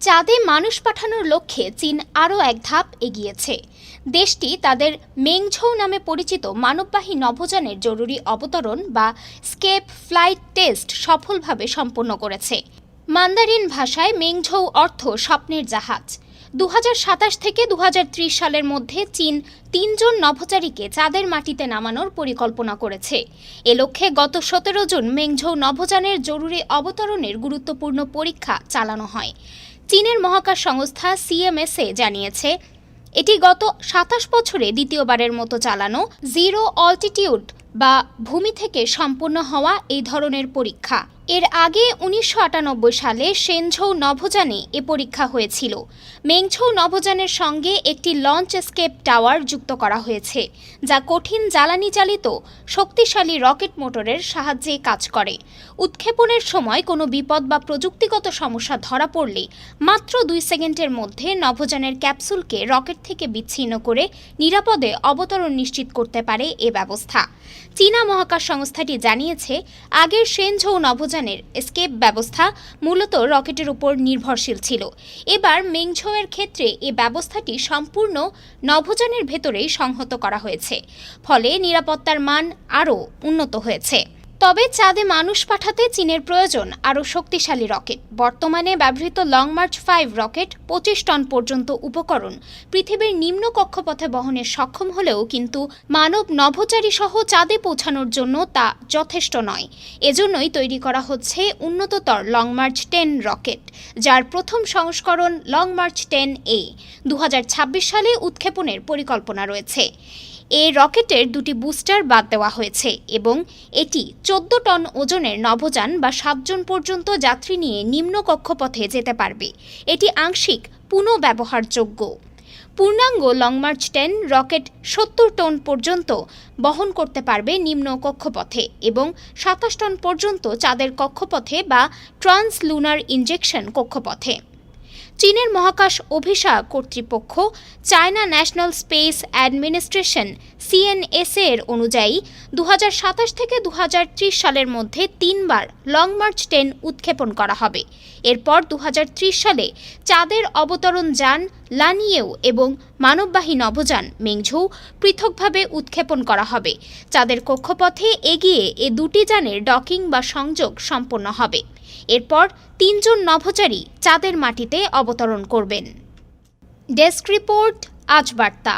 চাঁদে মানুষ পাঠানোর লক্ষ্যে চীন আরও এক ধাপ এগিয়েছে। দেশটি তাদের মেংঝৌ নামে পরিচিত মানববাহী নভোযানের জরুরি অবতরণ বা স্কেপ ফ্লাইট টেস্ট সফলভাবে সম্পন্ন করেছে। মান্দারিন ভাষায় মেংঝৌ অর্থ স্বপ্নের জাহাজ। দু হাজার সাতাশ থেকে দু হাজার ত্রিশ সালের মধ্যে চীন তিনজন নভোচারীকে চাঁদের মাটিতে নামানোর পরিকল্পনা করেছে। এ লক্ষ্যে গত সতেরো জুন মেংঝৌ নভোযানের জরুরি অবতরণের গুরুত্বপূর্ণ পরীক্ষা চালানো হয়। চীনের মহাকাশ সংস্থা সিএমএসএ জানিয়েছে, এটি গত সাতাশ বছরে দ্বিতীয়বারের মতো চালানো জিরো অল্টিটিউড বা ভূমি থেকে সম্পূর্ণ হওয়া এই ধরনের পরীক্ষা। এর আগে উনিশশো আটানব্বই সালে সেনঝৌ নভোযানে এ পরীক্ষা হয়েছিল। মেংঝৌ নভোযানের সঙ্গে একটি লঞ্চ স্কেপ টাওয়ার যুক্ত করা হয়েছে, যা কঠিন জ্বালানি চালিত, শক্তিশালী রকেট মোটরের সাহায্যে কাজ করে। উৎক্ষেপণের সময় কোনো বিপদ বা প্রযুক্তিগত সমস্যা ধরা পড়লে মাত্র দুই সেকেন্ডের মধ্যে নভোযানের ক্যাপসুলকে রকেট থেকে বিচ্ছিন্ন করে নিরাপদে অবতরণ নিশ্চিত করতে পারে এ ব্যবস্থা। চীনা মহাকাশ সংস্থাটি জানিয়েছে, আগের সেনঝৌ নভোযানের এস্কেপ ব্যবস্থা মূলত রকেটের উপর নির্ভরশীল ছিল। এবার মেংঝৌয়ের ক্ষেত্রে এ ব্যবস্থাটি সম্পূর্ণ নভোযানের ভেতরেই সংহত করা হয়েছে। ফলে নিরাপত্তার মান আরও উন্নত হয়েছে। তবে চাঁদে মানুষ পাঠাতে চীনের প্রয়োজন আরও শক্তিশালী রকেট। বর্তমানে ব্যবহৃত লং মার্চ ফাইভ রকেট পঁচিশ টন পর্যন্ত উপকরণ। পৃথিবীর নিম্ন কক্ষপথে বহনে সক্ষম হলেও কিন্তু মানব নভোচারী সহ চাঁদে পৌঁছানোর জন্য তা যথেষ্ট নয়। এজন্যই তৈরি করা হচ্ছে উন্নততর লং মার্চ টেন রকেট, যার প্রথম সংস্করণ লং মার্চ টেন এ। দু সালে উৎক্ষেপণের পরিকল্পনা রয়েছে। এ রকেটের দুটি বুস্টার বাদ দেওয়া হয়েছে এবং এটি চোদ্দ টন ওজনের নভোযান বা সাতজন পর্যন্ত যাত্রী নিয়ে নিম্ন কক্ষপথে যেতে পারবে। এটি আংশিক পুনঃব্যবহারযোগ্য পূর্ণাঙ্গ লংমার্চ টেন রকেট সত্তর টন পর্যন্ত বহন করতে পারবে নিম্ন কক্ষপথে এবং সাতাশ টন পর্যন্ত চাঁদের কক্ষপথে বা ট্রান্স লুনার ইনজেকশন কক্ষপথে। চীনের মহাকাশ অভিশা কর্তৃপক্ষ China National Space Administration CNSA এর অনুযায়ী দু হাজার সাতাশ থেকে দু হাজার ত্রিশ সালের মধ্যে তিনবার লং মার্চ টেন উৎক্ষেপণ করা হবে। এরপর দু হাজার ত্রিশ সালে চাঁদের অবতরণ যান, লানিয়েও এবং মানববাহী নভোযান মেংঝৌ পৃথকভাবে উৎক্ষেপণ করা হবে। চাঁদের কক্ষপথে এগিয়ে এ দুটি যানের ডকিং বা সংযোগ সম্পন্ন হবে। এরপর তিনজন নভোচারী চাঁদের মাটিতে অবতরণ করবেন। ডেস্ক রিপোর্ট, আজ বার্তা।